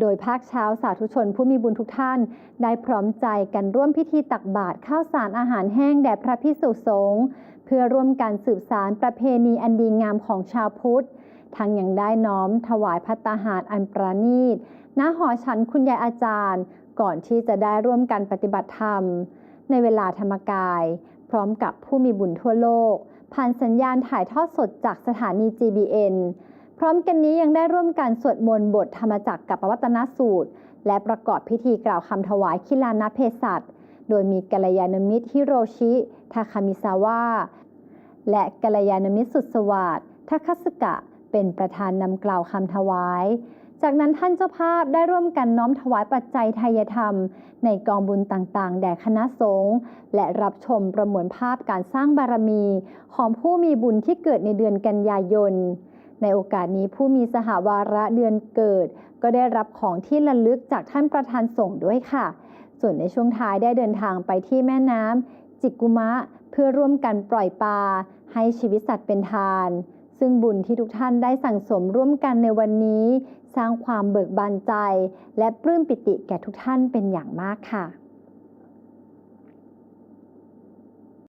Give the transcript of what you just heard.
โดยภาคเช้าสาธุชนผู้มีบุญทุกท่าน ได้พร้อมใจกันร่วมพิธีตักบาตรข้าวสารอาหารแห้งแด่พระพิสุสงฆ์เพื่อร่วมกันสืบสารประเพณีอันดีงามของชาวพุทธทั้งยังได้น้อมถวายพัตตาหารอันประณีตณหอฉันคุณยายอาจารย์ ก่อนที่จะได้ร่วมกันปฏิบัติธรรม ในเวลาธรรมกาย พร้อมกับผู้มีบุญทั่วโลก ผ่านสัญญาณถ่ายทอดสดจากสถานี GBN ร้อมกันนี้ยังได้ร่วมกันสวดมนต์บทธรรมจักรกับปวัตนสูตร และประกอบพิธีกล่าวคำถวายคิลานะเพศัตโดยมีกัลยาณมิตรฮิโรชิทาคามิซาวะและกัลยาณมิตรสุดสวัสดิ์ทาคัสกะ เป็นประธานนำกล่าวคำถวาย จากนั้นท่านเจ้าภาพได้ร่วมกันน้อมถวายปัจจัยไทยธรรม ในกองบุญต่างๆ แด่คณะสงฆ์และรับชมประมวลภาพการสร้างบารมี ของผู้มีบุญที่เกิดในเดือนกันยายน ในโอกาสนี้ผู้มีสหวาระเดือนเกิด ก็ได้รับของที่ระลึกจากท่านประธานส่งด้วยค่ะ ส่วนในช่วงท้ายได้เดินทางไปที่แม่น้ำจิกุมะ เพื่อร่วมกันปล่อยปลาให้ชีวิตสัตว์เป็นทาน ซึ่งบุญที่ทุกท่านได้สั่งสมร่วมกันในวันนี้ สร้างความเบิกบานใจ และปลื้มปิติแก่ทุกท่านเป็นอย่างมากค่ะ